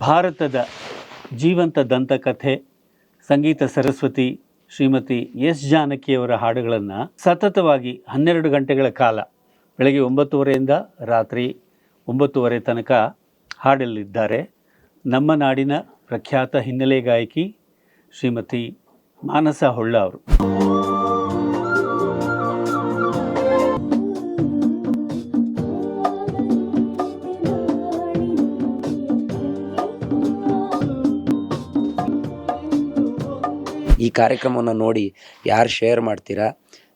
ಭಾರತದ ಜೀವಂತ ದಂತಕಥೆ, ಸಂಗೀತ ಸರಸ್ವತಿ ಶ್ರೀಮತಿ ಎಸ್ ಜಾನಕಿಯವರ ಹಾಡುಗಳನ್ನು ಸತತವಾಗಿ ಹನ್ನೆರಡು ಗಂಟೆಗಳ ಕಾಲ, ಬೆಳಗ್ಗೆ ಒಂಬತ್ತುವರೆಯಿಂದ ರಾತ್ರಿ ಒಂಬತ್ತುವರೆ ತನಕ ಹಾಡಲಿದ್ದಾರೆ. ನಮ್ಮ ನಾಡಿನ ಪ್ರಖ್ಯಾತ ಹಿನ್ನೆಲೆ ಗಾಯಕಿ ಶ್ರೀಮತಿ ಮಾನಸ ಹೊಳ್ಳ ಅವರು. ಈ ಕಾರ್ಯಕ್ರಮವನ್ನು ನೋಡಿ ಯಾರು ಶೇರ್ ಮಾಡ್ತೀರಾ?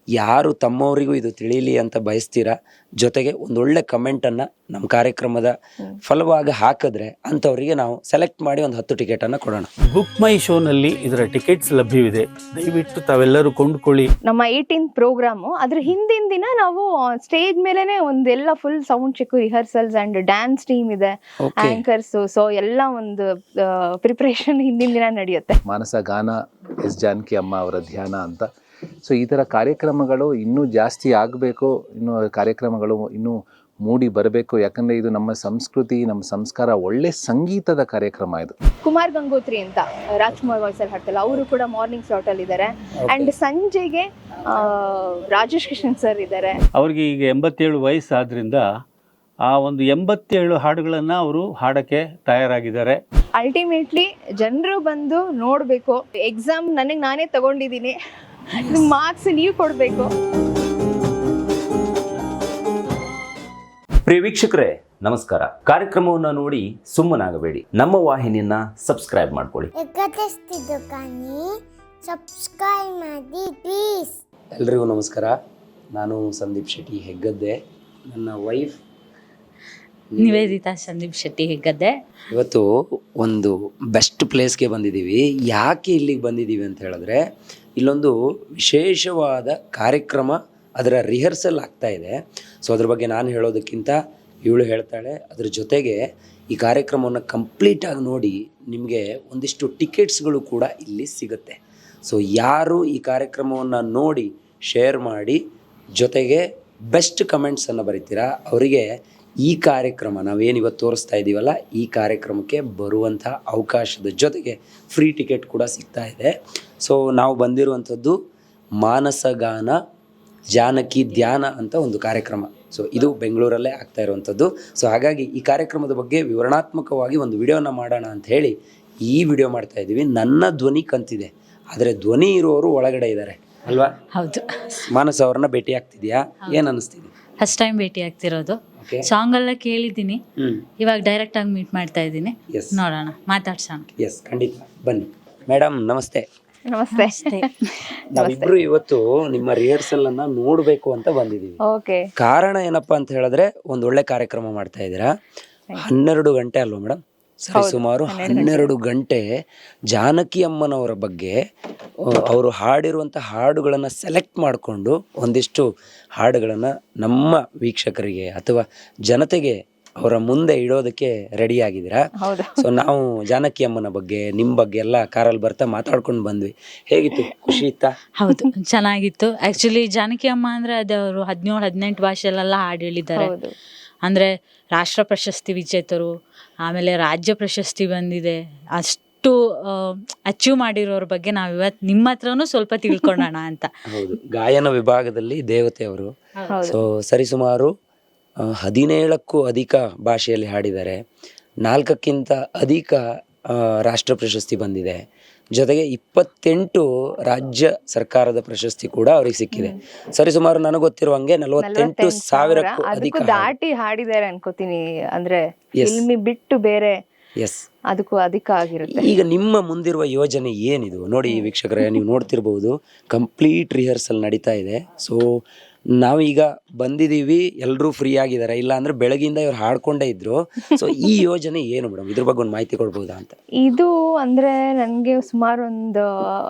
ಯಾರು ತಮ್ಮವರಿಗೂ ಇದು ತಿಳಿಯಲಿ ಅಂತ ಬಯಸ್ತೀರಾ? ಜೊತೆಗೆ ಒಂದೊಳ್ಳೆ ಕಮೆಂಟನ್ನು ನಮ್ಮ ಕಾರ್ಯಕ್ರಮದ ಫಲವಾಗಿ ಹಾಕಿದ್ರೆ ಅಂಥವರಿಗೆ ನಾವು ಸೆಲೆಕ್ಟ್ ಮಾಡಿ ಒಂದು ಹತ್ತು ಟಿಕೆಟನ್ನು ಕೊಡೋಣ. ಬುಕ್ ಮೈ ಶೋನಲ್ಲಿ ಇದರ ಟಿಕೆಟ್ಸ್ ಲಭ್ಯವಿದೆ. ದಯವಿಟ್ಟು ತಾವೆಲ್ಲರೂ ಕೊಂಡ್ಕೊಳ್ಳಿ. ನಮ್ಮ ಏಯ್ಟೀನ್ ಪ್ರೋಗ್ರಾಮು ಅದ್ರ ಹಿಂದಿನ ದಿನ ನಾವು ಸ್ಟೇಜ್ ಮೇಲೆನೆ ಒಂದೆಲ್ಲ full sound check rehearsals and dance team ಇದೆ. ಆ್ಯಂಕರ್ಸು ಆಂಕರ್ಸ್ ಸೊ ಎಲ್ಲ ಒಂದು ಪ್ರಿಪ್ರೇಷನ್ ಹಿಂದಿನ ದಿನ ನಡೆಯುತ್ತೆ. ಮಾನಸ ಗಾನ ಎಸ್ ಜಾನಕಿ ಅಮ್ಮ ಅವರ ಧ್ಯಾನ ಅಂತ ಸೊ ಈ ಥರ ಕಾರ್ಯಕ್ರಮಗಳು ಇನ್ನೂ ಜಾಸ್ತಿ ಆಗಬೇಕು ಇನ್ನೂ ಕಾರ್ಯಕ್ರಮಗಳು ಇನ್ನೂ ಮೂಡಿ ಬರಬೇಕು. ಯಾಕಂದರೆ ಇದು ನಮ್ಮ ಸಂಸ್ಕೃತಿ ನಮ್ಮ ಸಂಸ್ಕಾರ ಒಳ್ಳೆ ಸಂಗೀತದ ಕಾರ್ಯಕ್ರಮ ಇದು. ಕುಮಾರ್ ಗಂಗೋತ್ರಿ ಅಂತ ರಾಜ್ಕುಮಾರ್ ಅಲ್ಲಿ ಹಾಡ್ತಲ್ಲ ಅವರು ಕೂಡ ಮಾರ್ನಿಂಗ್ ಸ್ಲಾಟ್ ಅಲ್ಲಿ ಇದ್ದಾರೆ ಅಂಡ್ ಸಂಜೆಗೆ ಆ, ರಾಜೇಶ್ ಕಿಶನ್ ಸರ್ ಇದ್ದಾರೆ ಅವ್ರಿಗೆ ಈಗ ಎಂಬತ್ತೇಳು ವಯಸ್ಸಾದ್ರಿಂದ ಆ ಒಂದು ಎಂಬತ್ತೇಳು ಹಾಡುಗಳನ್ನು ಅವರು ಹಾಡಕ್ಕೆ ತಯಾರಾಗಿದ್ದಾರೆ. ಅಲ್ಟಿಮೇಟ್ಲಿ ಜನರು ಬಂದು ನೋಡಬೇಕು. ಎಕ್ಸಾಮ್ ನನಗೆ ನಾನೇ ತಗೊಂಡಿದ್ದೀನಿ. ಮಾರ್ಕ್ಸ್ ನೀವು ಕೊಡಬೇಕು. ಪ್ರಿಯ ವೀಕ್ಷಕರೇ ನಮಸ್ಕಾರ. ಕಾರ್ಯಕ್ರಮವನ್ನು ನೋಡಿ ಸುಮ್ಮನಾಗಬೇಡಿ. ನಮ್ಮ ವಾಹಿನಿಯನ್ನ ಸಬ್ಸ್ಕ್ರೈಬ್ ಮಾಡ್ಕೊಳ್ಳಿ. ಸಬ್ಸ್ಕ್ರೈಬ್ ಮಾಡಿ ಪ್ಲೀಸ್ ಎಲ್ರಿಗೂ ನಮಸ್ಕಾರ. ನಾನು ಸಂದೀಪ್ ಶೆಟ್ಟಿ ಹೆಗ್ಗದ್ದೆ. ನನ್ನ ವೈಫ್ ನಿವೇದಿತಾ ಸಂದೀಪ್ ಶೆಟ್ಟಿ ಹೆಗ್ಗದ್ದೆ. ಇವತ್ತು ಒಂದು ಬೆಸ್ಟ್ ಪ್ಲೇಸ್ಗೆ ಬಂದಿದ್ದೀವಿ. ಯಾಕೆ ಇಲ್ಲಿಗೆ ಬಂದಿದ್ದೀವಿ ಅಂತ ಹೇಳಿದ್ರೆ ಇಲ್ಲೊಂದು ವಿಶೇಷವಾದ ಕಾರ್ಯಕ್ರಮ ಅದರ ರಿಹರ್ಸಲ್ ಆಗ್ತಾ ಇದೆ. ಸೊ ಅದ್ರ ಬಗ್ಗೆ ನಾನು ಹೇಳೋದಕ್ಕಿಂತ ಇವಳು ಹೇಳ್ತಾಳೆ, ಅದ್ರ ಜೊತೆಗೆ ಈ ಕಾರ್ಯಕ್ರಮವನ್ನು ಕಂಪ್ಲೀಟಾಗಿ ನೋಡಿ ನಿಮಗೆ ಒಂದಿಷ್ಟು ಟಿಕೆಟ್ಸ್ಗಳು ಕೂಡ ಇಲ್ಲಿ ಸಿಗುತ್ತೆ. ಸೊ ಯಾರು ಈ ಕಾರ್ಯಕ್ರಮವನ್ನು ನೋಡಿ ಶೇರ್ ಮಾಡಿ ಜೊತೆಗೆ ಬೆಸ್ಟ್ ಕಮೆಂಟ್ಸನ್ನು ಬರಿತೀರಾ? ಅವರಿಗೆ ಈ ಕಾರ್ಯಕ್ರಮ, ನಾವೇನು ಇವತ್ತು ತೋರಿಸ್ತಾ ಇದ್ದೀವಲ್ಲ ಈ ಕಾರ್ಯಕ್ರಮಕ್ಕೆ ಬರುವಂಥ ಅವಕಾಶದ ಜೊತೆಗೆ ಫ್ರೀ ಟಿಕೆಟ್ ಕೂಡ ಸಿಗ್ತಾ ಇದೆ. ಸೊ ನಾವು ಬಂದಿರುವಂಥದ್ದು ಮಾನಸಗಾನ ಜಾನಕಿ ಧ್ಯಾನ ಅಂತ ಒಂದು ಕಾರ್ಯಕ್ರಮ. ಸೊ ಇದು ಬೆಂಗಳೂರಲ್ಲೇ ಆಗ್ತಾ ಇರುವಂಥದ್ದು. ಸೊ ಹಾಗಾಗಿ ಈ ಕಾರ್ಯಕ್ರಮದ ಬಗ್ಗೆ ವಿವರಣಾತ್ಮಕವಾಗಿ ಒಂದು ವಿಡಿಯೋನ ಮಾಡೋಣ ಅಂತ ಹೇಳಿ ಈ ವಿಡಿಯೋ ಮಾಡ್ತಾ ಇದ್ದೀವಿ. ನನ್ನ ಧ್ವನಿ ಕಂತಿದೆ. ಆದರೆ ಧ್ವನಿ ಇರುವವರು ಒಳಗಡೆ ಇದ್ದಾರೆ. ಅಲ್ವಾ? ಹೌದು. ಮಾನಸ ಅವ್ರನ್ನ ಭೇಟಿ ಆಗ್ತಿದ್ಯಾ? ಏನು ಅನಿಸ್ತೀನಿ ಫಸ್ಟ್ ಟೈಮ್ ಭೇಟಿ ಆಗ್ತಿರೋದು. ಸಾಂಗ್ ಎಲ್ಲ ಕೇಳಿದ್ದೀನಿ. ಇವಾಗ ಡೈರೆಕ್ಟ್ ಆಗಿ ಮೀಟ್ ಮಾಡ್ತಾ ಇದ್ದೀನಿ. ನೋಡೋಣ. ಮಾತಾಡ್ಸೋಣ. ಎಸ್ ಖಂಡಿತ. ಬನ್ನಿ. ಮೇಡಮ್ ನಮಸ್ತೆ. ನಮಸ್ತೆ. ನಾವಿಬ್ರು ಇವತ್ತು ನಿಮ್ಮ ರಿಹರ್ಸಲ್ ಅನ್ನ ನೋಡ್ಬೇಕು ಅಂತ ಬಂದಿದೀವಿ. ಓಕೆ. ಕಾರಣ ಏನಪ್ಪಾ ಅಂತ ಹೇಳಿದ್ರೆ ಒಂದ್ ಒಳ್ಳೆ ಕಾರ್ಯಕ್ರಮ ಮಾಡ್ತಾ ಇದೀರಾ ಹನ್ನೆರಡು ಗಂಟೆ ಅಲ್ವಾ ಮೇಡಮ್ ಸರಿ ಸುಮಾರು ಹನ್ನೆರಡು ಗಂಟೆ. ಜಾನಕಿ ಅಮ್ಮನವರ ಬಗ್ಗೆ ಅವರು ಹಾಡಿರುವಂತ ಹಾಡುಗಳನ್ನ ಸೆಲೆಕ್ಟ್ ಮಾಡಿಕೊಂಡು ಒಂದಿಷ್ಟು ಹಾಡುಗಳನ್ನ ನಮ್ಮ ವೀಕ್ಷಕರಿಗೆ ಅಥವಾ ಜನತೆಗೆ ಅವರ ಮುಂದೆ ಇಡೋದಕ್ಕೆ ರೆಡಿ ಆಗಿದ್ದೀರಾ? ಹೌದು. ಸೊ ನಾವು ಜಾನಕಿ ಅಮ್ಮನ ಬಗ್ಗೆ ನಿಮ್ಮ ಬಗ್ಗೆ ಎಲ್ಲ ಕಾರಲ್ಲಿ ಬರ್ತಾ ಮಾತಾಡ್ಕೊಂಡು ಬಂದ್ವಿ. ಹೇಗಿತ್ತು? ಖುಷಿ ಇತ್ತಾ? ಹೌದು ಚೆನ್ನಾಗಿತ್ತು. ಆಕ್ಚುಲಿ ಜಾನಕಿ ಅಮ್ಮ ಅಂದ್ರೆ ಅದೇ ಅವರು ಹದಿನೇಳು ಹದಿನೆಂಟು ಭಾಷೆಲೆಲ್ಲ ಹಾಡು ಹೇಳಿದ್ದಾರೆ. ಹೌದು. ಅಂದ್ರೆ ರಾಷ್ಟ್ರ ಪ್ರಶಸ್ತಿ ವಿಜೇತರು ಆಮೇಲೆ ರಾಜ್ಯ ಪ್ರಶಸ್ತಿ ಬಂದಿದೆ. ಅಷ್ಟು ಅಚೀವ್ ಮಾಡಿರೋರ ಬಗ್ಗೆ ನಾವು ಇವತ್ತು ನಿಮ್ಮ ಹತ್ರನೂ ಸ್ವಲ್ಪ ತಿಳ್ಕೊಳ್ಳೋಣ ಅಂತ. ಹೌದು ಗಾಯನ ವಿಭಾಗದಲ್ಲಿ ದೇವತೆ ಅವರು. ಹೌದು. ಸೊ ಸರಿಸುಮಾರು ಹದಿನೇಳಕ್ಕೂ ಅಧಿಕ ಭಾಷೆಯಲ್ಲಿ ಹಾಡಿದ್ದಾರೆ. ನಾಲ್ಕಕ್ಕಿಂತ ಅಧಿಕ ರಾಷ್ಟ್ರ ಪ್ರಶಸ್ತಿ ಬಂದಿದೆ. ಜೊತೆಗೆ ಇಪ್ಪತ್ತೆಂಟು ರಾಜ್ಯ ಸರ್ಕಾರದ ಪ್ರಶಸ್ತಿ ಕೂಡ ಅವ್ರಿಗೆ ಸಿಕ್ಕಿದೆ. ಸರಿ ಸುಮಾರು ನನಗೆ ಗೊತ್ತಿರುವಂಗೆ ನಲವತ್ತೆಂಟು ನಲವತ್ತೆಂಟು ಸಾವಿರಕ್ಕೂ ಸಾವಿರ. ಅಧಿಕ ದಾಟಿ ಹಾಡಿದ್ದಾರೆ ಅನ್ಕೋತೀನಿ. ಅಂದ್ರೆ ಬಿಟ್ಟು ಬೇರೆ ಎಸ್ ಅದಕ್ಕೂ ಅಧಿಕ ಆಗಿರುತ್ತೆ. ಈಗ ನಿಮ್ಮ ಮುಂದಿರುವ ಯೋಜನೆ ಏನಿದು? ನೋಡಿ ವೀಕ್ಷಕರೇ ನೀವು ನೋಡ್ತಿರ್ಬಹುದು ಕಂಪ್ಲೀಟ್ ರಿಹರ್ಸಲ್ ನಡೀತಾ ಇದೆ. ಸೊ ನಾವೀಗ ಬಂದಿದ್ದೀವಿ ಎಲ್ಲರೂ ಫ್ರೀ ಆಗಿದ್ದಾರೆ. ಇಲ್ಲ ಅಂದ್ರೆ ಬೆಳಗಿಂದ ಇವ್ರು ಹಾಡ್ಕೊಂಡೇ ಇದ್ರು. ಸೊ ಈ ಯೋಜನೆ ಏನು ಮೇಡಮ್? ಇದ್ರ ಬಗ್ಗೆ ಒಂದು ಮಾಹಿತಿ ಕೊಡ್ಬೋದಾ ಅಂತ? ಇದು ಅಂದ್ರೆ ನನ್ಗೆ ಸುಮಾರು ಒಂದು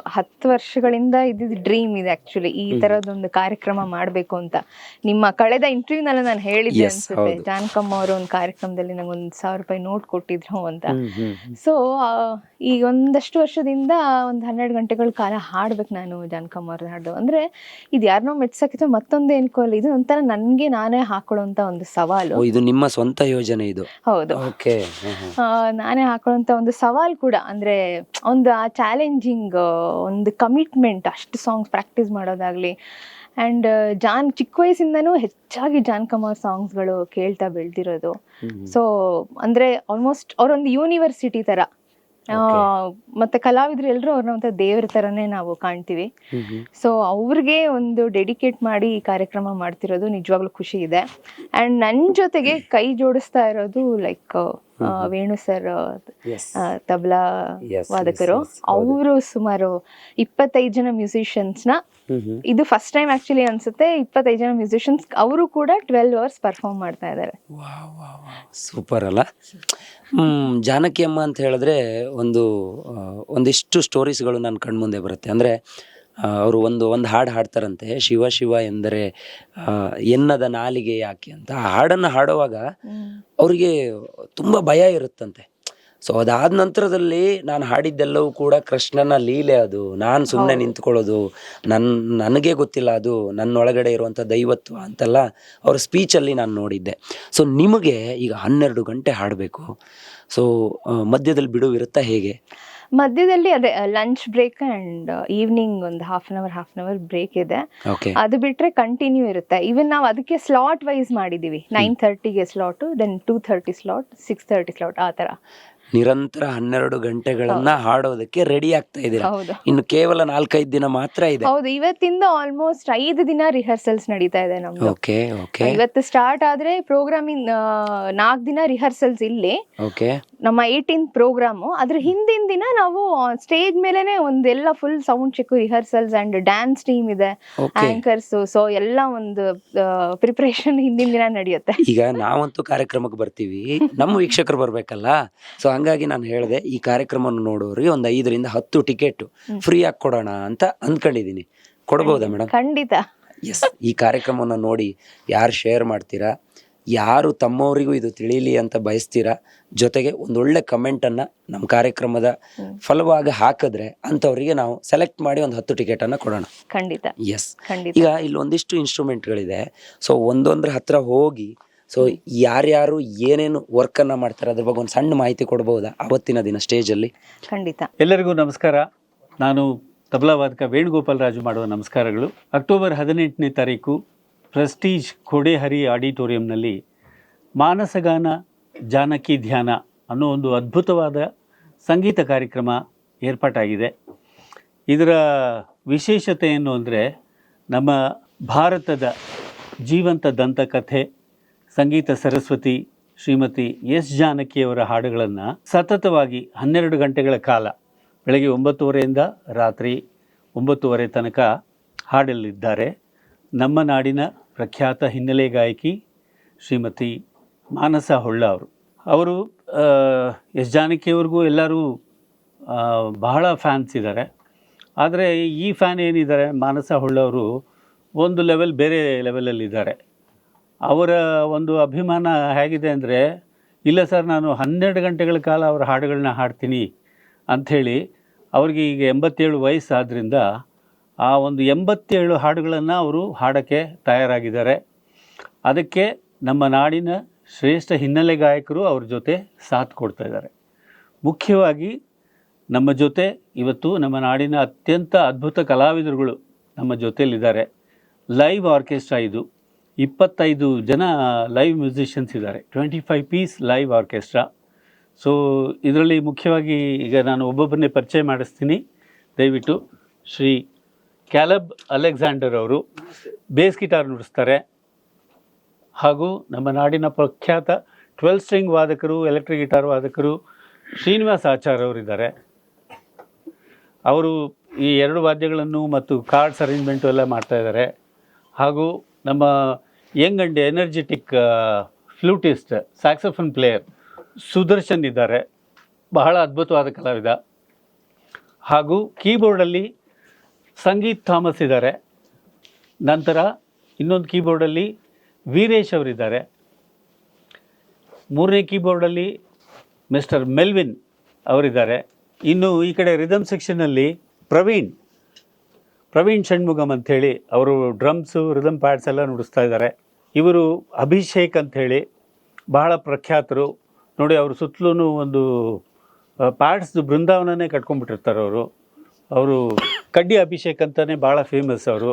ಹತ್ತು ವರ್ಷಗಳಿಂದ ಇದ್ದಿದ್ದು ಡ್ರೀಮ್ ಇದೆ ಆಕ್ಚುಲಿ ಈ ತರದೊಂದು ಕಾರ್ಯಕ್ರಮ ಮಾಡ್ಬೇಕು ಅಂತ. ನಿಮ್ಮ ಕಳೆದ ಇಂಟರ್ವ್ಯೂ ನಲ್ಲಿ ನಾನು ಹೇಳಿದ್ದೆ ಅನ್ಸುತ್ತೆ. ಜಾನಕಮ್ಮ ಅವರು ಒಂದು ಕಾರ್ಯಕ್ರಮದಲ್ಲಿ ನಂಗೆ ಒಂದ್ ಸಾವಿರ ರೂಪಾಯಿ ನೋಟ್ ಕೊಟ್ಟಿದ್ರು ಅಂತ. ಸೊ ಈ ಒಂದಷ್ಟು ವರ್ಷದಿಂದ ಒಂದು ಹನ್ನೆರಡು ಗಂಟೆಗಳ ಕಾಲ ಹಾಡ್ಬೇಕು ನಾನು ಜಾನಕಮ್ಮ ಅವ್ರದ್ದು ಹಾಡು ಅಂದ್ರೆ ಇದು ಯಾರನ್ನೋ ಮೆಚ್ಸಕ್ಕಿಂತ ಮತ್ತೊಂದು ಏನ್ಕೋಲ್ಲ ಇದು ಒಂಥರ ನನ್ಗೆ ನಾನೇ ಹಾಕೊಳ್ಳುವಂತ ಒಂದು ಸವಾಲು. ಇದು ನಿಮ್ಮ ಸ್ವಂತ ಯೋಜನೆ ಇದು? ಹೌದು. ಓಕೆ. ಆ, ನಾನೇ ಹಾಕೊಳ್ಳುವಂತ ಒಂದು ಸವಾಲ್ ಕೂಡ. ಅಂದ್ರೆ ಒಂದು ಆ ಚಾಲೆಂಜಿಂಗ್ ಒಂದು ಕಮಿಟ್ಮೆಂಟ್ ಅಷ್ಟು ಸಾಂಗ್ಸ್ ಪ್ರಾಕ್ಟೀಸ್ ಮಾಡೋದಾಗ್ಲಿ. ಅಂಡ್ ಜಾನ್ ಚಿಕ್ಕ ವಯಸ್ಸಿಂದನೂ ಹೆಚ್ಚಾಗಿ ಜಾನ್ ಕಮರ್ ಸಾಂಗ್ಸ್ಗಳು ಕೇಳ್ತಾ ಬೆಳ್ದಿರೋದು. ಸೊ ಅಂದ್ರೆ ಆಲ್ಮೋಸ್ಟ್ ಅವ್ರೊಂದು ಯೂನಿವರ್ಸಿಟಿ ತರ. ಮತ್ತೆ ಕಲಾವಿದ್ರು ಎಲ್ಲರೂ ಅವ್ರನ್ನ ಒಂಥರ ದೇವ್ರ ತರನೇ ನಾವು ಕಾಣ್ತೀವಿ. ಸೊ ಅವ್ರಿಗೆ ಒಂದು ಡೆಡಿಕೇಟ್ ಮಾಡಿ ಈ ಕಾರ್ಯಕ್ರಮ ಮಾಡ್ತಿರೋದು ನಿಜವಾಗ್ಲೂ ಖುಷಿ ಇದೆ. ಅಂಡ್ ನನ್ನ ಜೊತೆಗೆ ಕೈ ಜೋಡಿಸ್ತಾ ಇರೋದು ಲೈಕ್ ವೇಣು ಸರ್ ತಬ್ಲಾ ವಾದಕರು. ಅವರು ಸುಮಾರು ಇಪ್ಪತ್ತೈದು ಜನ ಮ್ಯೂಸಿಷಿಯನ್ಸ್ನ ಇದು ಫಸ್ಟ್ ಟೈಮ್ ಆಕ್ಚುಲಿ ಅನ್ಸುತ್ತೆ. ಇಪ್ಪತ್ತೈದು ಜನ ಮ್ಯೂಸಿಷಿಯನ್ಸ್ ಅವರು ಕೂಡ ಟ್ವೆಲ್ ಅವರ್ಸ್ ಪರ್ಫಾರ್ಮ್ ಮಾಡ್ತಾ ಇದ್ದಾರೆ. ಸೂಪರ್ ಅಲ್ಲ? ಹ್ಮ್ ಜಾನಕಿ ಅಮ್ಮ ಅಂತ ಹೇಳಿದ್ರೆ ಒಂದು ಒಂದಿಷ್ಟು ಸ್ಟೋರೀಸ್ಗಳು ನನ್ನ ಕಣ್ಮುಂದೆ ಬರುತ್ತೆ. ಅಂದರೆ ಅವರು ಒಂದು ಒಂದು ಹಾಡು ಹಾಡ್ತಾರಂತೆ ಶಿವ ಶಿವ ಎಂದರೆ ಎನ್ನದ ನಾಲಿಗೆ ಯಾಕೆ ಅಂತ. ಆ ಹಾಡನ್ನು ಹಾಡುವಾಗ ಅವರಿಗೆ ತುಂಬ ಭಯ ಇರುತ್ತಂತೆ. ಸೊ ಅದಾದ ನಂತರದಲ್ಲಿ ನಾನು ಹಾಡಿದ್ದೆಲ್ಲವೂ ಕೂಡ ಕೃಷ್ಣನ ಲೀಲೆ ಅದು. ನಾನು ಸುಮ್ಮನೆ ನಿಂತ್ಕೊಳ್ಳೋದು ನನ್ನ ನನಗೆ ಗೊತ್ತಿಲ್ಲ ಅದು ನನ್ನೊಳಗಡೆ ಇರುವಂಥ ದೈವತ್ವ ಅಂತೆಲ್ಲ ಅವ್ರ ಸ್ಪೀಚಲ್ಲಿ ನಾನು ನೋಡಿದ್ದೆ. ಸೊ ನಿಮಗೆ ಈಗ ಹನ್ನೆರಡು ಗಂಟೆ ಹಾಡಬೇಕು. ಸೊ ಮಧ್ಯದಲ್ಲಿ ಬಿಡುವಿರುತ್ತಾ ಹೇಗೆ? ಮಧ್ಯದಲ್ಲಿ ಅದೇ ಲಂಚ್ ಬ್ರೇಕ್ ಅಂಡ್ ಈವ್ನಿಂಗ್ ಒಂದು half an hour half an hour break ಇದೆ. ಅದು ಬಿಟ್ರೆ ಕಂಟಿನ್ಯೂ ಇರುತ್ತೆ. ಈವನ್ ನಾವು ಅದಕ್ಕೆ ಸ್ಲಾಟ್ ವೈಸ್ ಮಾಡಿದೀವಿ. Nine ಥರ್ಟಿಗೆ slot then two thirty slot six thirty slot ಆ ತರ ನಿರಂತರ ಹನ್ನೆರಡು ಗಂಟೆಗಳನ್ನ ಹಾಡೋದಕ್ಕೆ ರೆಡಿ ಆಗ್ತಾ ಇದ್ದೀರಾ? ಇನ್ನು ಕೇವಲ ನಾಲ್ಕೈದು ದಿನ ಮಾತ್ರ ಇದೆ. ಹೌದು ಇವತ್ತಿಂದ ಆಲ್ಮೋಸ್ಟ್ ಐದು ದಿನ ರಿಹರ್ಸಲ್ಸ್ ನಡೀತಾ ಇದೆ ನಮ್ದು. ಓಕೆ ಓಕೆ ಇವತ್ತು ಸ್ಟಾರ್ಟ್ ಆದ್ರೆ ಪ್ರೋಗ್ರಾಮ್ ನಾಲ್ಕು ದಿನ ರಿಹರ್ಸಲ್ಸ್ ಇಲ್ಲಿ. ಓಕೆ ನಮ್ಮ ಏಯ್ಟೀನ್ ಪ್ರೋಗ್ರಾಮ್ ಅದ್ರ ಹಿಂದಿನ ದಿನ ನಾವು ಸ್ಟೇಜ್ ಮೇಲೆನೆ ಒಂದೆಲ್ಲ full sound check rehearsals and dance team ಇದೆ. ಆಂಕರ್ಸ್ ಸೊ ಎಲ್ಲ ಒಂದು ಪ್ರಿಪರೇಷನ್ ಹಿಂದಿನ ದಿನ ನಡೆಯುತ್ತೆ. ಈಗ ನಾವಂತೂ ಕಾರ್ಯಕ್ರಮಕ್ಕೆ ಬರ್ತೀವಿ. ನಮ್ಮ ವೀಕ್ಷಕರು ಬರ್ಬೇಕಲ್ಲ? ಸೊ ಹಂಗಾಗಿ ನಾನು ಹೇಳಿದೆ ಈ ಕಾರ್ಯಕ್ರಮವನ್ನು ನೋಡೋರಿಗೆ ಒಂದು ಐದರಿಂದ ಹತ್ತು ಟಿಕೆಟ್ ಫ್ರೀ ಆಗಿ ಕೊಡೋಣ ಅಂತ ಅಂದ್ಕೊಂಡಿದ್ದೀನಿ. ಕೊಡ್ಬೋದಾ ಮೇಡಮ್? ಖಂಡಿತ. ಎಸ್ ಈ ಕಾರ್ಯಕ್ರಮವನ್ನು ನೋಡಿ ಯಾರು ಶೇರ್ ಮಾಡ್ತೀರಾ ಯಾರು ತಮ್ಮವರಿಗೂ ಇದು ತಿಳಿಲಿ ಅಂತ ಬಯಸ್ತೀರಾ ಜೊತೆಗೆ ಒಂದೊಳ್ಳೆ ಕಮೆಂಟನ್ನು ನಮ್ಮ ಕಾರ್ಯಕ್ರಮದ ಫಲವಾಗಿ ಹಾಕಿದ್ರೆ ಅಂಥವರಿಗೆ ನಾವು ಸೆಲೆಕ್ಟ್ ಮಾಡಿ ಒಂದು ಹತ್ತು ಟಿಕೆಟನ್ನು ಕೊಡೋಣ. ಖಂಡಿತ. ಎಸ್ ಖಂಡಿತ. ಈಗ ಇಲ್ಲಿ ಒಂದಿಷ್ಟು ಇನ್ಸ್ಟ್ರೂಮೆಂಟ್ಗಳಿದೆ ಸೊ ಒಂದೊಂದ್ರ ಹತ್ರ ಹೋಗಿ ಸೊ ಯಾರ್ಯಾರು ಏನೇನು ವರ್ಕನ್ನು ಮಾಡ್ತಾರೆ ಅದ್ರ ಬಗ್ಗೆ ಒಂದು ಸಣ್ಣ ಮಾಹಿತಿ ಕೊಡ್ಬೋದಾ ಅವತ್ತಿನ ದಿನ ಸ್ಟೇಜಲ್ಲಿ ಖಂಡಿತ. ಎಲ್ಲರಿಗೂ ನಮಸ್ಕಾರ. ನಾನು ತಬಲಾ ವಾದಕ ವೇಣುಗೋಪಾಲ್ ರಾಜು ಮಾಡುವ ನಮಸ್ಕಾರಗಳು. ಅಕ್ಟೋಬರ್ ಹದಿನೆಂಟನೇ ತಾರೀಕು ಪ್ರೆಸ್ಟೀಜ್ ಕೋಡೇಹರಿ ಆಡಿಟೋರಿಯಂನಲ್ಲಿ ಮಾನಸಗಾನ ಜಾನಕಿ ಧ್ಯಾನ ಅನ್ನೋ ಒಂದು ಅದ್ಭುತವಾದ ಸಂಗೀತ ಕಾರ್ಯಕ್ರಮ ಏರ್ಪಾಟಾಗಿದೆ. ಇದರ ವಿಶೇಷತೆ ಏನು ಅಂದರೆ ನಮ್ಮ ಭಾರತದ ಜೀವಂತ ದಂತಕಥೆ ಸಂಗೀತ ಸರಸ್ವತಿ ಶ್ರೀಮತಿ ಎಸ್ ಜಾನಕಿಯವರ ಹಾಡುಗಳನ್ನು ಸತತವಾಗಿ ಹನ್ನೆರಡು ಗಂಟೆಗಳ ಕಾಲ, ಬೆಳಗ್ಗೆ ಒಂಬತ್ತುವರೆಯಿಂದ ರಾತ್ರಿ ಒಂಬತ್ತುವರೆ ತನಕ ಹಾಡಲಿದ್ದಾರೆ. ನಮ್ಮ ನಾಡಿನ ಪ್ರಖ್ಯಾತ ಹಿನ್ನೆಲೆ ಗಾಯಕಿ ಶ್ರೀಮತಿ ಮಾನಸ ಹೊಳ್ಳ ಅವರು. ಅವರು ಎಸ್ ಜಾನಕಿಯವ್ರಿಗೂ ಎಲ್ಲರೂ ಬಹಳ ಫ್ಯಾನ್ಸ್ ಇದ್ದಾರೆ. ಆದರೆ ಈ ಫ್ಯಾನ್ ಏನಿದ್ದಾರೆ, ಮಾನಸ ಹೊಳ್ಳವರು ಒಂದು ಲೆವೆಲ್ ಬೇರೆ ಲೆವೆಲಲ್ಲಿದ್ದಾರೆ ಅವರ ಒಂದು ಅಭಿಮಾನ ಹೇಗಿದೆ ಅಂದರೆ, ಇಲ್ಲ ಸರ್, ನಾನು ಹನ್ನೆರಡು ಗಂಟೆಗಳ ಕಾಲ ಅವರ ಹಾಡುಗಳನ್ನ ಹಾಡ್ತೀನಿ ಅಂಥೇಳಿ ಅವ್ರಿಗೆ ಈಗ ಎಂಬತ್ತೇಳು ವಯಸ್ಸಾದ್ರಿಂದ ಆ ಒಂದು ಎಂಬತ್ತೇಳು ಹಾಡುಗಳನ್ನು ಅವರು ಹಾಡೋಕ್ಕೆ ತಯಾರಾಗಿದ್ದಾರೆ. ಅದಕ್ಕೆ ನಮ್ಮ ನಾಡಿನ ಶ್ರೇಷ್ಠ ಹಿನ್ನೆಲೆ ಗಾಯಕರು ಅವ್ರ ಜೊತೆ ಸಾಥ್ ಕೊಡ್ತಾ ಇದ್ದಾರೆ. ಮುಖ್ಯವಾಗಿ ನಮ್ಮ ಜೊತೆ ಇವತ್ತು ನಮ್ಮ ನಾಡಿನ ಅತ್ಯಂತ ಅದ್ಭುತ ಕಲಾವಿದರುಗಳು ನಮ್ಮ ಜೊತೆಯಲ್ಲಿದ್ದಾರೆ. ಲೈವ್ ಆರ್ಕೆಸ್ಟ್ರಾ ಇದು. ಇಪ್ಪತ್ತೈದು ಜನ ಲೈವ್ ಮ್ಯೂಸಿಷಿಯನ್ಸ್ ಇದ್ದಾರೆ. Twenty five piece live orchestra so ಇದರಲ್ಲಿ ಮುಖ್ಯವಾಗಿ ಈಗ ನಾನು ಒಬ್ಬೊಬ್ಬರನ್ನೇ ಪರಿಚಯ ಮಾಡಿಸ್ತೀನಿ. ದಯವಿಟ್ಟು ಶ್ರೀ ಕ್ಯಾಲಬ್ ಅಲೆಕ್ಸಾಂಡರ್ ಅವರು ಬೇಸ್ ಗಿಟಾರ್ ನುಡಿಸ್ತಾರೆ. ಹಾಗೂ ನಮ್ಮ ನಾಡಿನ ಪ್ರಖ್ಯಾತ ಟ್ವೆಲ್ ಸ್ಟ್ರಿಂಗ್ ವಾದಕರು ಎಲೆಕ್ಟ್ರಿಕ್ ಗಿಟಾರ್ ವಾದಕರು ಶ್ರೀನಿವಾಸ್ ಆಚಾರ್ ಅವರಿದ್ದಾರೆ. ಅವರು ಈ ಎರಡು ವಾದ್ಯಗಳನ್ನು ಮತ್ತು ಕಾರ್ಡ್ಸ್ ಅರೇಂಜ್ಮೆಂಟು ಎಲ್ಲ ಮಾಡ್ತಾ ಇದ್ದಾರೆ. ಹಾಗೂ ನಮ್ಮ young and energetic flutist, saxophone player Sudarshan ಇದ್ದಾರೆ. ಬಹಳ ಅದ್ಭುತವಾದ ಕಲಾವಿದ. ಹಾಗೂ ಕೀಬೋರ್ಡಲ್ಲಿ ಸಂಗೀತ್ ಥಾಮಸ್ ಇದ್ದಾರೆ. ನಂತರ ಇನ್ನೊಂದು ಕೀಬೋರ್ಡಲ್ಲಿ ವೀರೇಶ್ ಅವರಿದ್ದಾರೆ. ಮೂರನೇ ಕೀಬೋರ್ಡಲ್ಲಿ ಮಿಸ್ಟರ್ ಮೆಲ್ವಿನ್ ಅವರಿದ್ದಾರೆ. ಇನ್ನು ಈ ಕಡೆ ರಿದಮ್ ಸೆಕ್ಷನಲ್ಲಿ ಪ್ರವೀಣ್ ಪ್ರವೀಣ್ ಷಣ್ಮುಗಮ್ ಅಂಥೇಳಿ ಅವರು ಡ್ರಮ್ಸು, ರಿದಮ್ ಪ್ಯಾಡ್ಸ್ ಎಲ್ಲ ನುಡಿಸ್ತಾ ಇದ್ದಾರೆ. ಇವರು ಅಭಿಷೇಕ್ ಅಂಥೇಳಿ ಬಹಳ ಪ್ರಖ್ಯಾತರು. ನೋಡಿ, ಅವರು ಸುತ್ತಲೂ ಒಂದು ಪ್ಯಾಡ್ಸ್ ಬೃಂದಾವನನೇ ಕಟ್ಕೊಂಡ್ಬಿಟ್ಟಿರ್ತಾರೆ ಅವರು. ಅವರು ಕಡ್ಡಿ ಅಭಿಷೇಕ್ ಅಂತಲೇ ಭಾಳ ಫೇಮಸ್ ಅವರು.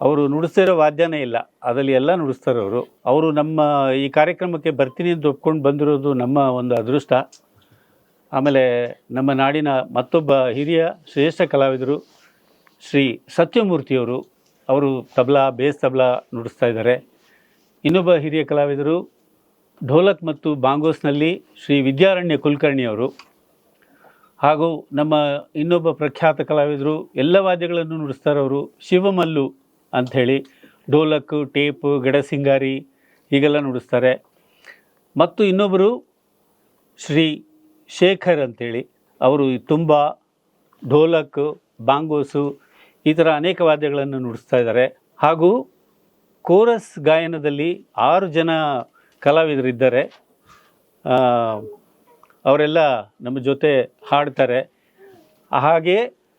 ಅವರು ನುಡಿಸ್ತಿರೋ ವಾದ್ಯನೇ ಇಲ್ಲ. ಅದರಲ್ಲಿ ಎಲ್ಲ ನುಡಿಸ್ತಾರೆ ಅವರು. ಅವರು ನಮ್ಮ ಈ ಕಾರ್ಯಕ್ರಮಕ್ಕೆ ಬರ್ತೀನಿ ಅಂತ ಒಪ್ಕೊಂಡು ಬಂದಿರೋದು ನಮ್ಮ ಒಂದು ಅದೃಷ್ಟ. ಆಮೇಲೆ ನಮ್ಮ ನಾಡಿನ ಮತ್ತೊಬ್ಬ ಹಿರಿಯ ಶ್ರೇಷ್ಠ ಕಲಾವಿದರು ಶ್ರೀ ಸತ್ಯಮೂರ್ತಿಯವರು ಅವರು ತಬಲಾ, ಬೇಸ್ ತಬಲಾ ನುಡಿಸ್ತಾ ಇದ್ದಾರೆ. ಇನ್ನೊಬ್ಬ ಹಿರಿಯ ಕಲಾವಿದರು ಢೋಲಕ್ ಮತ್ತು ಬಾಂಗೋಸ್ನಲ್ಲಿ ಶ್ರೀ ವಿದ್ಯಾರಣ್ಯ ಕುಲಕರ್ಣಿಯವರು. ಹಾಗೂ ನಮ್ಮ ಇನ್ನೊಬ್ಬ ಪ್ರಖ್ಯಾತ ಕಲಾವಿದರು ಎಲ್ಲ ವಾದ್ಯಗಳನ್ನು ನುಡಿಸ್ತಾರವರು ಶಿವಮಲ್ಲು ಅಂಥೇಳಿ. ಡೋಲಕ್ ಟೇಪು, ಗಡಸಿಂಗಾರಿ ಹೀಗೆಲ್ಲ ನುಡಿಸ್ತಾರೆ. ಮತ್ತು ಇನ್ನೊಬ್ಬರು ಶ್ರೀ ಶೇಖರ್ ಅಂಥೇಳಿ. ಅವರು ತುಂಬ ಢೋಲಕ್, ಬಾಂಗೋಸು ಈ ಥರ ಅನೇಕ ವಾದ್ಯಗಳನ್ನು ನುಡಿಸ್ತಾ ಇದ್ದಾರೆ. ಹಾಗೂ ಕೋರಸ್ ಗಾಯನದಲ್ಲಿ ಆರು ಜನ ಕಲಾವಿದರಿದ್ದಾರೆ ಅವರೆಲ್ಲ ನಮ್ಮ ಜೊತೆ ಹಾಡ್ತಾರೆ. ಹಾಗೆ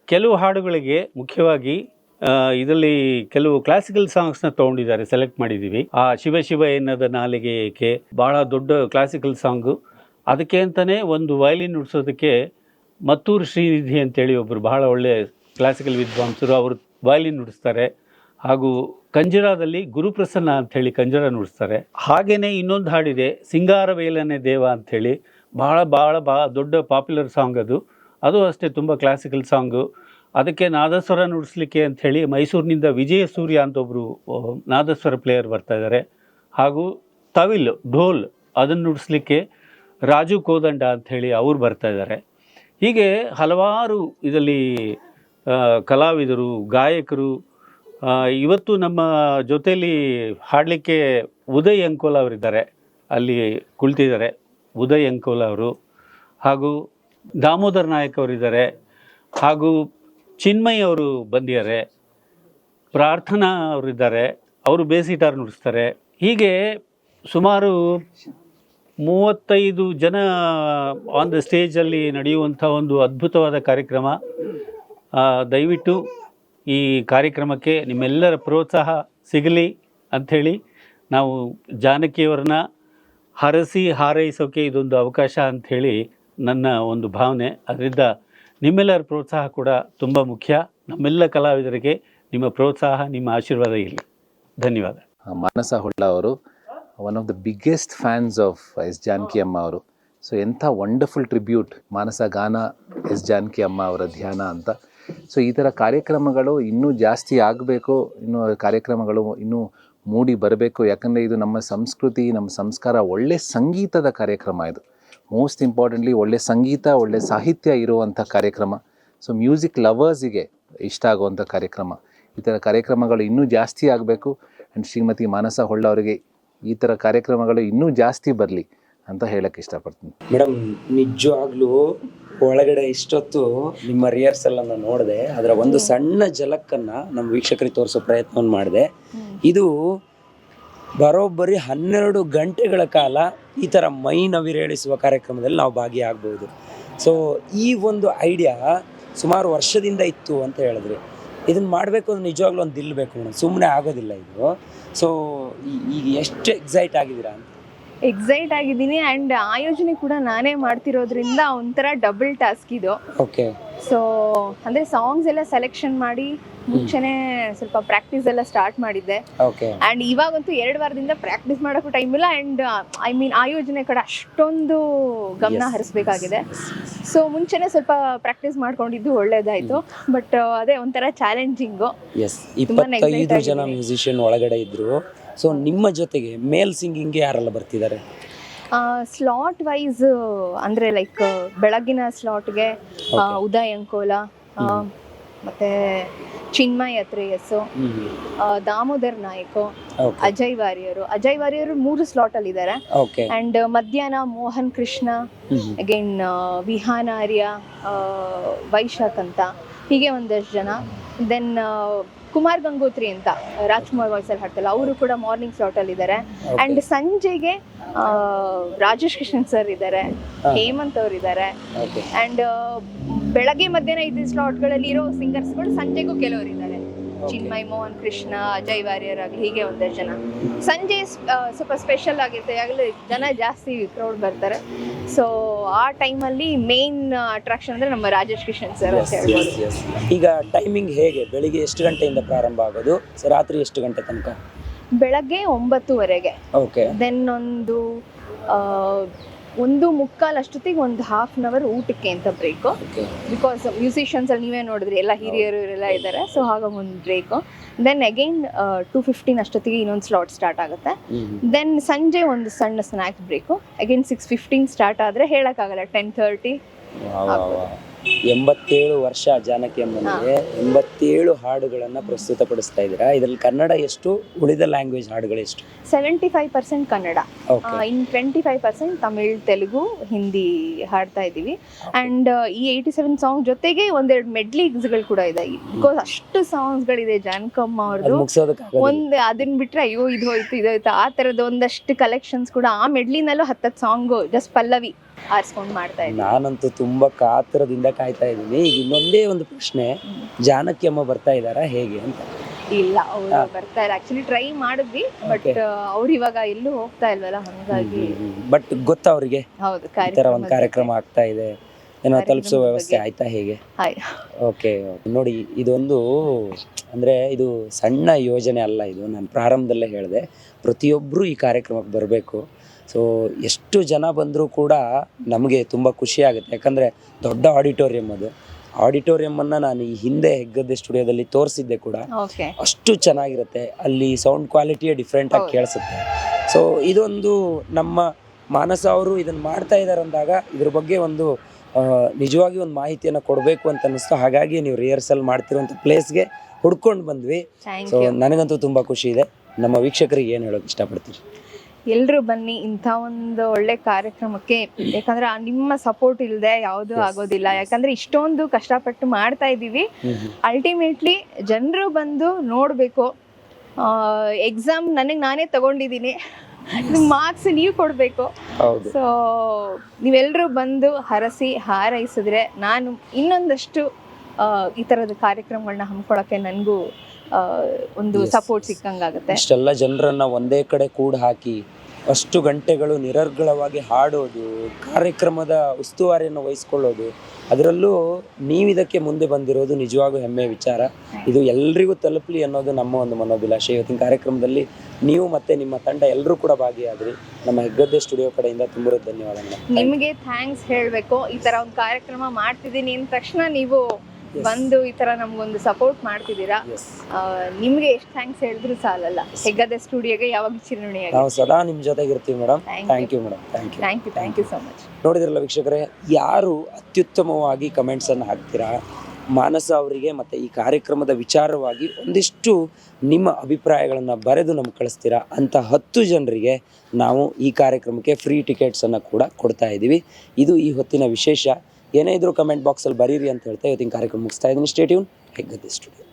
ಕೆಲವು ಹಾಡುಗಳಿಗೆ ಮುಖ್ಯವಾಗಿ ಇದರಲ್ಲಿ ಕೆಲವು ಕ್ಲಾಸಿಕಲ್ ಸಾಂಗ್ಸ್ನ ತೊಗೊಂಡಿದ್ದಾರೆ ಸೆಲೆಕ್ಟ್ ಮಾಡಿದ್ದೀವಿ. ಆ ಶಿವ ಶಿವ ಎನ್ನದ ನಾಲಿಗೆ ಏಕೆ ಭಾಳ ದೊಡ್ಡ ಕ್ಲಾಸಿಕಲ್ ಸಾಂಗು ಅದಕ್ಕೆ ಅಂತಲೇ ಒಂದು ವಯಲಿನ್ ನುಡಿಸೋದಕ್ಕೆ ಮತ್ತೂರು ಶ್ರೀನಿಧಿ ಅಂತೇಳಿ ಒಬ್ಬರು ಬಹಳ ಒಳ್ಳೆ ಕ್ಲಾಸಿಕಲ್ ವಿದ್ವಾಂಸರು ಅವರು ವಯಲಿನ್ ನುಡಿಸ್ತಾರೆ. ಹಾಗೂ ಕಂಜರಾದಲ್ಲಿ ಗುರುಪ್ರಸನ್ನ ಅಂಥೇಳಿ ಕಂಜರ ನುಡಿಸ್ತಾರೆ. ಹಾಗೆಯೇ ಇನ್ನೊಂದು ಹಾಡಿದೆ ಸಿಂಗಾರ ವೇಲನೆ ದೇವ ಅಂಥೇಳಿ. ಭಾಳ ಭಾಳ ಭಾಳ ದೊಡ್ಡ ಪಾಪ್ಯುಲರ್ ಸಾಂಗ್ ಅದು. ಅದು ಅಷ್ಟೇ ತುಂಬ ಕ್ಲಾಸಿಕಲ್ ಸಾಂಗು ಅದಕ್ಕೆ ನಾದಸ್ವರ ನುಡಿಸ್ಲಿಕ್ಕೆ ಅಂಥೇಳಿ ಮೈಸೂರಿನಿಂದ ವಿಜಯ ಸೂರ್ಯ ಅಂತ ಒಬ್ಬರು ನಾದಸ್ವರ ಪ್ಲೇಯರ್ ಬರ್ತಾ ಇದ್ದಾರೆ ಹಾಗೂ ತವಿಲ್, ಢೋಲ್ ಅದನ್ನು ನುಡಿಸ್ಲಿಕ್ಕೆ ರಾಜು ಕೋದಂಡ ಅಂಥೇಳಿ ಅವ್ರು ಬರ್ತಾ ಇದ್ದಾರೆ ಹೀಗೆ ಹಲವಾರು ಇದರಲ್ಲಿ ಕಲಾವಿದರು, ಗಾಯಕರು ಇವತ್ತು ನಮ್ಮ ಜೊತೆಯಲ್ಲಿ ಹಾಡಲಿಕ್ಕೆ ಉದಯ್ ಅಂಕೋಲ ಅವರಿದ್ದಾರೆ. ಅಲ್ಲಿ ಕುಳಿತಿದ್ದಾರೆ. ಉದಯ್ ಅಂಕೋಲ ಅವರು ಹಾಗೂ ದಾಮೋದರ್ ನಾಯಕ್ ಅವರಿದ್ದಾರೆ ಹಾಗೂ ಚಿನ್ಮಯ್ ಅವರು ಬಂದಿದ್ದಾರೆ. ಪ್ರಾರ್ಥನಾ ಅವರಿದ್ದಾರೆ. ಅವರು ಬೇಸಿಟಾರ್ ನುಡಿಸ್ತಾರೆ. ಹೀಗೆ ಸುಮಾರು ಮೂವತ್ತೈದು ಜನ ಆನ್ ದ ಸ್ಟೇಜಲ್ಲಿ ನಡೆಯುವಂಥ ಒಂದು ಅದ್ಭುತವಾದ ಕಾರ್ಯಕ್ರಮ. ದಯವಿಟ್ಟು ಈ ಕಾರ್ಯಕ್ರಮಕ್ಕೆ ನಿಮ್ಮೆಲ್ಲರ ಪ್ರೋತ್ಸಾಹ ಸಿಗಲಿ ಅಂಥೇಳಿ ನಾವು ಜಾನಕಿಯವರನ್ನ ಹರಸಿ ಹಾರೈಸೋಕೆ ಇದೊಂದು ಅವಕಾಶ ಅಂಥೇಳಿ ನನ್ನ ಒಂದು ಭಾವನೆ. ಅದರಿಂದ ನಿಮ್ಮೆಲ್ಲರ ಪ್ರೋತ್ಸಾಹ ಕೂಡ ತುಂಬ ಮುಖ್ಯ. ನಮ್ಮೆಲ್ಲ ಕಲಾವಿದರಿಗೆ ನಿಮ್ಮ ಪ್ರೋತ್ಸಾಹ, ನಿಮ್ಮ ಆಶೀರ್ವಾದ ಇರಲಿ. ಧನ್ಯವಾದ. ಮಾನಸ ಹೊಳ್ಳ ಅವರು one of the biggest fans of S Janaki Amma ಅವರು. ಸೊ ಎಂಥ ವಂಡರ್ಫುಲ್ ಟ್ರಿಬ್ಯೂಟ್ ಮಾನಸ ಗಾನ ಎಸ್ ಜಾನಕಿ ಅಮ್ಮ ಅವರ ಧ್ಯಾನ ಅಂತ ಸೊ ಈ ಥರ ಕಾರ್ಯಕ್ರಮಗಳು ಇನ್ನೂ ಜಾಸ್ತಿ ಆಗಬೇಕು, ಇನ್ನೂ ಕಾರ್ಯಕ್ರಮಗಳು ಇನ್ನೂ ಮೂಡಿ ಬರಬೇಕು. ಯಾಕಂದರೆ ಇದು ನಮ್ಮ ಸಂಸ್ಕೃತಿ, ನಮ್ಮ ಸಂಸ್ಕಾರ, ಒಳ್ಳೆ ಸಂಗೀತದ ಕಾರ್ಯಕ್ರಮ ಇದು. ಮೋಸ್ಟ್ ಇಂಪಾರ್ಟೆಂಟ್ಲಿ ಒಳ್ಳೆ ಸಂಗೀತ, ಒಳ್ಳೆ ಸಾಹಿತ್ಯ ಇರುವಂಥ ಕಾರ್ಯಕ್ರಮ. ಸೊ ಮ್ಯೂಸಿಕ್ ಲವರ್ಸಿಗೆ ಇಷ್ಟ ಆಗುವಂಥ ಕಾರ್ಯಕ್ರಮ. ಈ ಥರ ಕಾರ್ಯಕ್ರಮಗಳು ಇನ್ನೂ ಜಾಸ್ತಿ ಆಗಬೇಕು. ಆ್ಯಂಡ್ ಶ್ರೀಮತಿ ಮಾನಸ ಹೊಳ್ಳ ಅವರಿಗೆ ಈ ಥರ ಕಾರ್ಯಕ್ರಮಗಳು ಇನ್ನೂ ಜಾಸ್ತಿ ಬರಲಿ ಅಂತ ಹೇಳಕ್ಕೆ ಇಷ್ಟಪಡ್ತೀನಿ. ಮೇಡಮ್, ನಿಜವಾಗ್ಲೂ ಒಳಗಡೆ ಇಷ್ಟೊತ್ತು ನಿಮ್ಮ ರಿಹರ್ಸಲ್ ಅನ್ನ ನೋಡಿದೆ ಅದರ ಒಂದು ಸಣ್ಣ ಜಲಕ್ಕನ್ನ ನಮ್ಮ ವೀಕ್ಷಕರಿಗೆ ತೋರಿಸೋ ಪ್ರಯತ್ನವನ್ನು ಮಾಡಿದೆ. ಇದು ಬರೋಬ್ಬರಿ ಹನ್ನೆರಡು ಗಂಟೆಗಳ ಕಾಲ ಈ ಥರ ಮೈ ನವಿರೇಳಿಸುವ ಕಾರ್ಯಕ್ರಮದಲ್ಲಿ ನಾವು ಭಾಗಿಯಾಗಬಹುದು ಸೊ ಈ ಒಂದು ಐಡಿಯಾ ಸುಮಾರು ವರ್ಷದಿಂದ ಇತ್ತು ಅಂತ ಹೇಳಿದ್ರಿ. ಇದನ್ನ ಮಾಡಬೇಕು ಅಂದ್ರೆ ನಿಜವಾಗ್ಲೂ ಒಂದು ದಿಲ್ ಬೇಕು ಸುಮ್ಮನೆ ಆಗೋದಿಲ್ಲ ಇದು. ಸೊ ಈಗ ಎಷ್ಟು ಎಕ್ಸೈಟ್ ಆಗಿದ್ದೀರಾ ಅಂತ? ಎಕ್ಸೈಟ್ ಆಗಿದ್ದೀನಿ ಅಂಡ್ ಆಯೋಜನೆ ಕೂಡ ನಾನೇ ಮಾಡ್ತಿರೋದ್ರಿಂದ ಒಂಥರ ಡಬಲ್ ಟಾಸ್ಕ್ ಇದು. ಓಕೆ ಸೊ ಅಂದ್ರೆ ಸಾಂಗ್ಸ್ ಎಲ್ಲ ಸೆಲೆಕ್ಷನ್ ಮಾಡಿ ಮುಂಚೆನೆ ಸ್ವಲ್ಪ ಪ್ರಾಕ್ಟೀಸ್ ಎಲ್ಲ ಸ್ಟಾರ್ಟ್ ಮಾಡಿದ್ದೆ. ಓಕೆ ಆ್ಯಂಡ್ ಇವಾಗಂತೂ ಎರಡು ವಾರದಿಂದ ಪ್ರಾಕ್ಟೀಸ್ ಮಾಡೋಕ್ಕೂ ಟೈಮ್ ಇಲ್ಲ ಅಂಡ್ ಐ ಮೀನ್ ಆಯೋಜನೆ ಕಡೆ ಅಷ್ಟೊಂದು ಗಮನ ಹರಿಸಬೇಕಾಗಿದೆ. ಸೊ ಮುಂಚೆನೆ ಸ್ವಲ್ಪ ಪ್ರಾಕ್ಟೀಸ್ ಮಾಡ್ಕೊಂಡಿದ್ದು ಒಳ್ಳೇದಾಯ್ತು. ಬಟ್ ಅದೇ ಒಂಥರ ಚಾಲೆಂಜಿಂಗು ಎಸ್ ಇಪ್ಪತ್ತೈದು ಜನ ಮ್ಯೂಸಿಷಿಯನ್ ಒಳಗಡೆ ಇದ್ರು. ಸೊ ನಿಮ್ಮ ಜೊತೆಗೆ ಮೇಲ್ ಸಿಂಗಿಂಗ್ಗೆ ಯಾರೆಲ್ಲ ಬರ್ತಿದ್ದಾರೆ? ಸ್ಲಾಟ್ ವೈಸ್ ಅಂದರೆ ಲೈಕ್ ಬೆಳಗಿನ ಸ್ಲಾಟ್ಗೆ. ಉದಯ್ ಅಂಕೋಲ ಮತ್ತೆ ಚಿನ್ಮಯ್ ಅತ್ರೇಯಸ್ಸು ದಾಮೋದರ್ ನಾಯಕ್ ಅಜಯ್ ವಾರಿಯರು. ಅಜಯ್ ವಾರಿಯರು ಮೂರು ಸ್ಲಾಟ್ ಅಲ್ಲಿ ಇದ್ದಾರೆ ಅಂಡ್ ಮಧ್ಯಾಹ್ನ ಮೋಹನ್ ಕೃಷ್ಣ ಅಗೇನ್ ವಿಹಾನಾರ್ಯ ವೈಶಾಖ್ ಅಂತ ಹೀಗೆ ಒಂದಷ್ಟು ಜನ. ದೆನ್ ಕುಮಾರ್ ಗಂಗೋತ್ರಿ ಅಂತ ರಾಜ್ಕುಮಾರ್ ವಾಯ್ಸ್ ಅಲ್ಲಿ ಹಾಡ್ತಲ್ಲ ಅವರು ಕೂಡ ಮಾರ್ನಿಂಗ್ ಸ್ಲಾಟ್ ಅಲ್ಲಿ ಇದ್ದಾರೆ. ಅಂಡ್ ಸಂಜೆಗೆ ರಾಜೇಶ್ ಕೃಷ್ಣನ್ ಸರ್ ಇದ್ದಾರೆ ಹೇಮಂತ್ ಅವ್ರು ಇದ್ದಾರೆ. ಅಂಡ್ ಬೆಳಗ್ಗೆ ಮಧ್ಯಾಹ್ನ ಇದ್ದ ಸ್ಲಾಟ್ಗಳಲ್ಲಿ ಇರೋ ಸಿಂಗರ್ಸ್ಗಳು ಸಂಜೆಗೂ ಕೆಲವರು ಇದ್ದಾರೆ. ಚಿನ್ಮಯ್ ಮೋಹನ್ ಕೃಷ್ಣ ಅಜಯ್ ವಾರಿಯರ್ ಆಗಲಿ ಹೀಗೆ ಒಂದಷ್ಟು ಜನ. ಸಂಜೆ ಸ್ವಲ್ಪ ಸ್ಪೆಷಲ್ ಆಗಿರುತ್ತೆ. ಆಗಲೇ ಜನ ಜಾಸ್ತಿ ಕ್ರೌಡ್ ಬರ್ತಾರೆ. ಸೊ ಆ ಟೈಮಲ್ಲಿ ಮೇನ್ ಅಟ್ರಾಕ್ಷನ್ ಅಂದ್ರೆ ನಮ್ಮ ರಾಜೇಶ್ ಕೃಷ್ಣನ್ ಸರ್ ಅಂತ ಹೇಳ್ಬೋದು. ಈಗ ಟೈಮಿಂಗ್ ಹೇಗೆ? ಬೆಳಿಗ್ಗೆ ಎಷ್ಟು ಗಂಟೆಯಿಂದ ಪ್ರಾರಂಭ ಆಗೋದು? ರಾತ್ರಿ ಎಷ್ಟು ಗಂಟೆ ತನಕ? ಬೆಳಗ್ಗೆ ಒಂಬತ್ತುವರೆಗೆ. ಓಕೆ ದೆನ್ ಒಂದು ಒಂದು ಮುಕ್ಕಾಲು ಅಷ್ಟೊತ್ತಿಗೆ ಒಂದು ಹಾಫ್ ಅನ್ ಅವರ್ ಊಟಕ್ಕೆ ಅಂತ ಬ್ರೇಕು ಬಿಕಾಸ್ ಮ್ಯೂಸಿಷಿಯನ್ಸ್ ಅಲ್ಲಿ ನೀವೇ ನೋಡಿದ್ರಿ ಎಲ್ಲ ಹಿರಿಯರು ಎಲ್ಲ ಇದ್ದಾರೆ ಸೊ ಹಾಗಾಗಿ ಒಂದು break then again two fifteen ಅಷ್ಟೊತ್ತಿಗೆ ಇನ್ನೊಂದು ಸ್ಲಾಟ್ ಸ್ಟಾರ್ಟ್ ಆಗುತ್ತೆ. ದೆನ್ ಸಂಜೆ ಒಂದು ಸಣ್ಣ snacks break again six fifteen start ಆದರೆ ಹೇಳೋಕ್ಕಾಗಲ್ಲ ಟೆನ್ ತರ್ಟಿ ಎಂಬತ್ತೇಳು ವರ್ಷ ಜಾನಕಿ ಅಮ್ಮನಿಗೆ ಎಂಬತ್ತೇಳು ಹಾಡುಗಳನ್ನ ಪ್ರಸ್ತುತಪಡಿಸ್ತಾ ಇದ್ದೀರಾ? ಇದರಲ್ಲಿ ಕನ್ನಡ ಎಷ್ಟು ಉಳಿದ ಲ್ಯಾಂಗ್ವೇಜ್ ಹಾಡುಗಳು ಎಷ್ಟು? Seventy five percent Kannada in twenty five percent Tamil Telugu Hindi ಹಾಡ್ತಾ ಇದ್ದೀವಿ. ಅಂಡ್ ಈ ಏಯ್ಟಿ ಸೆವೆನ್ ಸಾಂಗ್ ಜೊತೆಗೆ ಒಂದೆರಡು ಮೆಡ್ಲಿಗ್ಸ್ಗಳು ಕೂಡ ಇದೆ. ಬಿಕಾಸ್ ಅಷ್ಟು ಸಾಂಗ್ಸ್ಗಳಿದೆ ಜಾನಕಮ್ಮ ಅವ್ರದ್ದು ಒಂದ್ ಅದನ್ನ ಬಿಟ್ರೆ ಅಯ್ಯೋ ಇದು ಹೋಯ್ತು ಇದು ಹೋಯ್ತು ಆ ತರದ ಒಂದಷ್ಟು ಕಲೆಕ್ಷನ್ಸ್ ಕೂಡ ಆ ಮೆಡ್ಲಿನಲ್ಲೂ ಹತ್ತತ್ತು ಸಾಂಗ್ ಜಸ್ಟ್ ಪಲ್ಲವಿ. ಆರಿಸ್ಕೊಂಡು ಮಾಡ್ತಾ ಇದ್ದೀನಿ. ನಾನಂತೂ ತುಂಬಾ ಕಾತರದಿಂದ ಕಾಯ್ತಾ ಇದ್ದೀನಿ. ಈಗ ಇನ್ನೊಂದೇ ಒಂದು ಪ್ರಶ್ನೆ ಜಾನಕಿ ಅಮ್ಮ ಬರ್ತಾ ಇದ್ದಾರಾ ಹೇಗೆ ಅಂತ? ಇಲ್ಲ ಅವ್ರು ಬರ್ತಾ ಇಲ್ಲ. ಆಕ್ಚುಲಿ ಟ್ರೈ ಮಾಡಿದ್ವಿ ಬಟ್ ಅವ್ರು ಇವಾಗ ಎಲ್ಲೂ ಹೋಗ್ತಾ ಇಲ್ವಲ್ಲ ಹಂಗಾಗಿ ಬಟ್ ಗೊತ್ತಾ ಅವರಿಗೆ? ಹೌದು ಈ ತರ ಒಂದು ಕಾರ್ಯಕ್ರಮ ಆಗ್ತಾ ಇದೆ. ಏನೋ ತಲುಪಿಸೋ ವ್ಯವಸ್ಥೆ ಆಯ್ತಾ ಹೇಗೆ. ಓಕೆ ನೋಡಿ ಇದೊಂದು ಅಂದ್ರೆ ಇದು ಸಣ್ಣ ಯೋಜನೆ ಅಲ್ಲ ಇದು. ನಾನು ಪ್ರಾರಂಭದಲ್ಲೇ ಹೇಳಿದೆ. ಪ್ರತಿಯೊಬ್ಬರು ಈ ಕಾರ್ಯಕ್ರಮಕ್ಕೆ ಬರಬೇಕು. ಸೊ ಎಷ್ಟು ಜನ ಬಂದರೂ ಕೂಡ ನಮಗೆ ತುಂಬ ಖುಷಿ ಆಗುತ್ತೆ. ಯಾಕಂದರೆ ದೊಡ್ಡ ಆಡಿಟೋರಿಯಂ ಅದು. ಆಡಿಟೋರಿಯಮನ್ನು ನಾನು ಈ ಹಿಂದೆ ಹೆಗ್ಗದ್ದೆ ಸ್ಟುಡಿಯೋದಲ್ಲಿ ತೋರಿಸಿದ್ದೆ ಕೂಡ. ಅಷ್ಟು ಚೆನ್ನಾಗಿರುತ್ತೆ. ಅಲ್ಲಿ ಸೌಂಡ್ ಕ್ವಾಲಿಟಿಯೇ ಡಿಫ್ರೆಂಟ್ ಆಗಿ ಕೇಳಿಸುತ್ತೆ. ಸೊ ಇದೊಂದು ನಮ್ಮ ಮಾನಸ ಅವರು ಇದನ್ನು ಮಾಡ್ತಾ ಇದ್ದಾರೆ ಅಂದಾಗ ಇದ್ರ ಬಗ್ಗೆ ಒಂದು ನಿಜವಾಗಿ ಒಂದು ಮಾಹಿತಿಯನ್ನು ಕೊಡಬೇಕು ಅಂತ ಅನ್ನಿಸ್ತು. ಹಾಗಾಗಿ ನೀವು ರಿಹರ್ಸಲ್ ಮಾಡ್ತಿರುವಂಥ ಪ್ಲೇಸ್ಗೆ ಹುಡ್ಕೊಂಡು ಬಂದ್ವಿ. ಸೊ ನನಗಂತೂ ತುಂಬ ಖುಷಿ ಇದೆ. ನಮ್ಮ ವೀಕ್ಷಕರಿಗೆ ಏನು ಹೇಳೋಕೆ ಇಷ್ಟಪಡ್ತೀರಿ? ಎಲ್ರು ಬನ್ನಿ ಇಂಥ ಒಂದು ಒಳ್ಳೆ ಕಾರ್ಯಕ್ರಮಕ್ಕೆ. ಯಾಕಂದ್ರೆ ಆ ನಿಮ್ಮ ಸಪೋರ್ಟ್ ಇಲ್ಲದೆ ಯಾವುದು ಆಗೋದಿಲ್ಲ. ಯಾಕಂದ್ರೆ ಇಷ್ಟೊಂದು ಕಷ್ಟಪಟ್ಟು ಮಾಡ್ತಾ ಇದ್ದೀವಿ. ಅಲ್ಟಿಮೇಟ್ಲಿ ಜನರು ಬಂದು ನೋಡಬೇಕು. ಎಕ್ಸಾಮ್ ನನಗೆ ನಾನೇ ತಗೊಂಡಿದ್ದೀನಿ. ಮಾರ್ಕ್ಸ್ ನೀವು ಕೊಡಬೇಕು. ಸೊ ನೀವೆಲ್ಲರೂ ಬಂದು ಹರಸಿ ಹಾರೈಸಿದ್ರೆ ನಾನು ಇನ್ನೊಂದಷ್ಟು ಈ ಥರದ ಕಾರ್ಯಕ್ರಮಗಳನ್ನ ಹಮ್ಮಿಕೊಳ್ಳೋಕ್ಕೆ ನನಗೂ ಒಂದು ಸಪೋರ್ಟ್. ಸಿಕ್ಕಂಗಾಗುತ್ತೆ. ಇಷ್ಟೆಲ್ಲ ಜನರನ್ನ ಒಂದೇ ಕಡೆ ಕೂಡ ಹಾಕಿ ಅಷ್ಟು ಗಂಟೆಗಳು ನಿರರ್ಗಳವಾಗಿ ಹಾಡೋದು ಕಾರ್ಯಕ್ರಮದ ಉಸ್ತುವಾರಿಯನ್ನು ವಹಿಸ್ಕೊಳ್ಳೋದು ಅದರಲ್ಲೂ ನೀವು ಇದಕ್ಕೆ ಮುಂದೆ ಬಂದಿರೋದು ನಿಜವಾಗೂ ಹೆಮ್ಮೆಯ ವಿಚಾರ. ಇದು ಎಲ್ರಿಗೂ ತಲುಪಲಿ ಅನ್ನೋದು ನಮ್ಮ ಒಂದು ಮನೋಭಿಲಾಷೆ. ಇವತ್ತಿನ ಕಾರ್ಯಕ್ರಮದಲ್ಲಿ ನೀವು ಮತ್ತೆ ನಿಮ್ಮ ತಂಡ ಎಲ್ಲರೂ ಕೂಡ ಭಾಗಿಯಾದ್ರಿ. ನಮ್ಮ ಹೆಗ್ಗದ್ದೆ ಸ್ಟುಡಿಯೋ ಕಡೆಯಿಂದ ತುಂಬ ಧನ್ಯವಾದಗಳು. ನಿಮಗೆ ಥ್ಯಾಂಕ್ಸ್ ಹೇಳಬೇಕು. ಈ ತರ ಒಂದು ಕಾರ್ಯಕ್ರಮ ಮಾಡ್ತಿದ್ದೀನಿ ಅಂದ ತಕ್ಷಣ ನೀವು ಬಂದು ಈ ತರ ನಮ್ಗೊಂದು ಸಪೋರ್ಟ್ ಮಾಡ್ತಿದ್ದೀರಾ? ನಿಮ್ಗೆ ಎಷ್ಟು ಥ್ಯಾಂಕ್ಸ್ ಹೇಳಿದ್ರು ಸಾಲಲ್ಲ. ಹೆಗ್ಗದ ಸ್ಟುಡಿಯೋಗೆ ಯಾವಾಗ ಚಿರುಣಿಯಾಗಿ ನಾವು ಸದಾ ನಿಮ್ಮ ಜೊತೆಗೆ ಇರ್ತೀವಿ madam thank you madam thank you thank you thank you so much ನೋಡಿದ್ರಲ್ಲ ವೀಕ್ಷಕರೇ ಯಾರು ಅತ್ಯುತ್ತಮವಾಗಿ ಕಮೆಂಟ್ಸನ್ನು ಹಾಕ್ತೀರಾ? ಮಾನಸ ಅವರಿಗೆ ಮತ್ತು ಈ ಕಾರ್ಯಕ್ರಮದ ವಿಚಾರವಾಗಿ ಒಂದಿಷ್ಟು ನಿಮ್ಮ ಅಭಿಪ್ರಾಯಗಳನ್ನು ಬರೆದು ನಮ್ಗೆ ಕಳಿಸ್ತೀರಾ? ಅಂತ ಹತ್ತು ಜನರಿಗೆ ನಾವು ಈ ಕಾರ್ಯಕ್ರಮಕ್ಕೆ ಫ್ರೀ ಟಿಕೆಟ್ಸನ್ನು ಕೂಡ ಕೊಡ್ತಾ ಇದ್ದೀವಿ ಇದು ಈ ಹೊತ್ತಿನ ವಿಶೇಷ. ಏನೇ ಇದ್ರೂ ಕಮೆಂಟ್ ಬಾಕ್ಸಲ್ಲಿ ಬರೀರಿ ಅಂತ ಹೇಳ್ತಾ ಇವತ್ತಿನ ಕಾರ್ಯಕ್ರಮ ಮುಗಿಸ್ತಾ ಇದ್ದೀನಿ. Stay tuned Heggadde studio